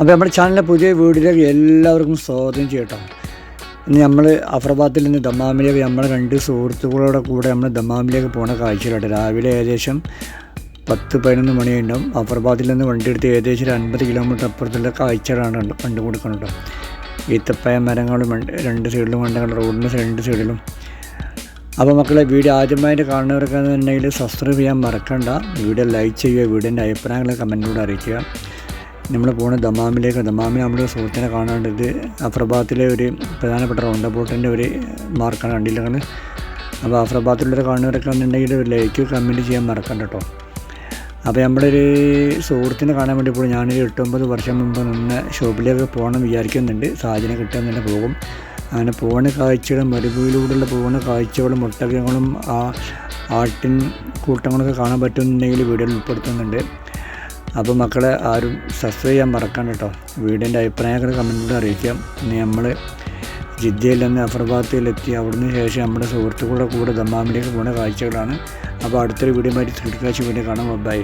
അപ്പോൾ നമ്മുടെ ചാനലിലെ പുതിയ വീഡിയോയിലേക്ക് എല്ലാവർക്കും സ്വാഗതം ചെയ്യട്ടോ. ഇന്ന് നമ്മൾ അഫ്രബാദിൽ നിന്ന് ദമ്മാമിലേക്ക് നമ്മൾ രണ്ട് സുഹൃത്തുക്കളുടെ കൂടെ നമ്മൾ ദമ്മാമിലേക്ക് പോണ കാഴ്ചയിലുണ്ട് രാവിലെ ഏകദേശം പത്ത് പതിനൊന്ന് മണിയുണ്ടാവും അഫ്രബാദിൽ നിന്ന് വണ്ടി എടുത്ത് ഏകദേശം ഒരു അൻപത് കിലോമീറ്റർ അപ്പുറത്തുള്ള കാഴ്ചകളാണ് കണ്ട് കൊടുക്കുന്നുണ്ട് ഈത്തപ്പയ മരങ്ങളും രണ്ട് സൈഡിലും കണ്ടുകൊണ്ട് റോഡിന്റെ രണ്ട് സൈഡിലും. അപ്പോൾ മക്കളെ വീഡിയോ ആദ്യമായിട്ട് കാണുന്നവർക്കാണെന്നുണ്ടെങ്കിൽ സബ്സ്ക്രൈബ് ചെയ്യാൻ മറക്കണ്ട. വീഡിയോ ലൈക്ക് ചെയ്യുക വീഡിയോന്റെ അഭിപ്രായങ്ങൾ കമന്റിലൂടെ അറിയിക്കുക. നമ്മൾ പോകുന്ന ദമാമിലേക്ക് ദമാമിൽ നമ്മുടെ ഒരു സുഹൃത്തിനെ കാണാണ്ട് ഇത് അഫ്രബാദിലെ ഒരു പ്രധാനപ്പെട്ട റൗണ്ട് ബോട്ടിന്റെ ഒരു മാർക്കാണ് കണ്ടില്ലെങ്കിൽ അപ്പോൾ അഫ്രബാത്തിലുള്ളവരെ കാണുന്നവരൊക്കെ എന്നുണ്ടെങ്കിൽ ലൈക്ക് കമന്റ് ചെയ്യാൻ മറക്കണ്ട കേട്ടോ. അപ്പോൾ നമ്മുടെ ഒരു സുഹൃത്തിനെ കാണാൻ വേണ്ടി പോയി ഞാനൊരു എട്ടൊമ്പത് വർഷം മുമ്പ് നിന്ന് ഷോപ്പിലേക്ക് പോകണം വിചാരിക്കുന്നുണ്ട്. സാഹചര്യം തന്നെ പോകും. അങ്ങനെ പോകുന്ന കാഴ്ചകളും മരുഭൂമിയിലൂടെയുള്ള പോകുന്ന കാഴ്ചകളും ഒട്ടകങ്ങളും ആ ആട്ടിൻ കൂട്ടങ്ങളൊക്കെ കാണാൻ പറ്റുന്നുണ്ടെങ്കിൽ വീഡിയോയിൽ ഉൾപ്പെടുത്തുന്നുണ്ട്. അപ്പോൾ മക്കളെ ആരും സബ്സ്ക്രൈബ് ചെയ്യാൻ മറക്കണ്ട കേട്ടോ വീടിന്റെ അഭിപ്രായങ്ങൾ കമന്റിലൂടെ അറിയിക്കാം. ഇനി നമ്മൾ ജിദ്ദയിൽ നിന്ന് അഫർബാദിലെത്തി അവിടുന്ന് ശേഷം നമ്മുടെ സുഹൃത്തുക്കളുടെ കൂടെ ദമ്മാമിലേക്ക് പോകുന്ന കാഴ്ചകളാണ്. അപ്പോൾ അടുത്തൊരു വീഡിയോ മാറ്റി തിരിക്കാഴ്ച വീഡിയോ കാണാം. ബൈ